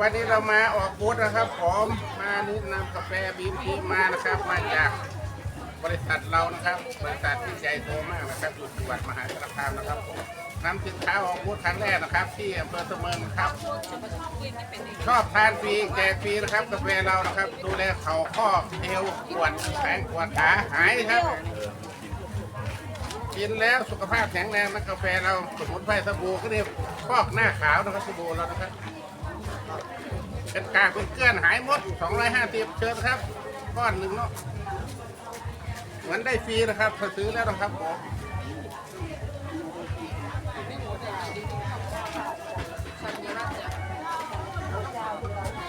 วันนี้เรามาออกบูธนะครับผมมานี่นำกาแฟบีมทีมานะครับ มาจากบริษัทเรานะครับ บริษัทที่ใหญ่โตมากนะครับอยู่จังหวัดมหาสารคามนะครับผมนำสินค้าออกบูธครั้งแรกนะครับ ที่อำเภอเสมิงนะครับ ชอบทานฟรีแจกฟรีนะครับกาแฟเรานะครับ ดูแลเข่าข้อเอวปวดแขนปวดขาหายครับกินแล้วสุขภาพแข็งแรงนะกาแฟเราสมุนไพรสบู่ก็เรียกฟอกหน้าขาวนะครับสบู่เรานะครับ เป็นกากเป็นเกลือนหายหมด250เชิญครับก้อนหนึ่งเนาะเหมือนได้ฟรีนะครับถ้าซื้อแล้วนะครับผม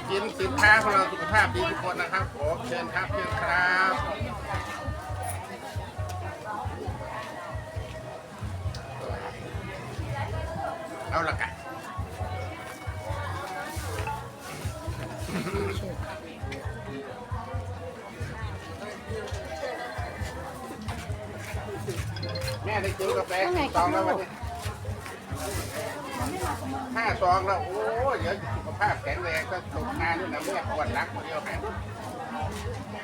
กินสินค้าของเราสุขภาพดีทุกคนนะครับผมเชิญครับเชิญครับเอาละกัน แม่ได้กินกาแฟกี่ซองแล้ววันนี้ห้าซองแล้ว โอ้ยเดี๋ยวสุขภาพแข็งแรงก็ตกงานนี่นะแม่ปวดหลังคนเดียวแข็ง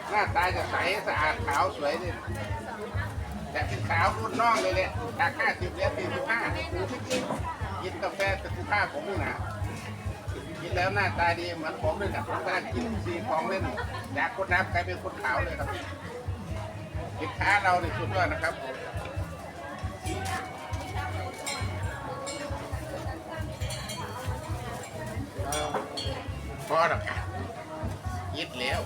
หน้าตาจะใสสะอาดขาวสวยนี่แต่เป็นขาวรุ่นน้องเลยแหละจากห้าสิบเหลือสี่สิบห้ากินกาแฟแต่สุขภาพผมนี่นะ กินแล้วหน้าตาดีเหมือนผมเลยนะผมกำลังกินซีของเล่นจากคนดำกลายเป็นคนขาวเลยครับสินค้าเราเนี่ยสุดยอดนะครับพอแล้วค่ะยิดแล้ว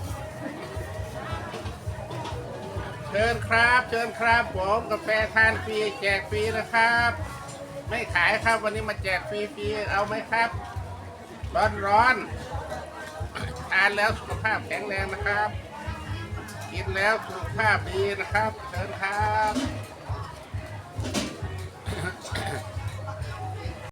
เชิญครับ เชิญครับผมกาแฟทานฟรีแจกฟรีนะครับ ไม่ขายครับวันนี้มาแจกฟรีๆเอาไหมครับ ร้อนร้อนๆทานแล้วสุขภาพแข็งแรงนะครับ กินแล้วสุขภาพดีนะครับเชิญครับ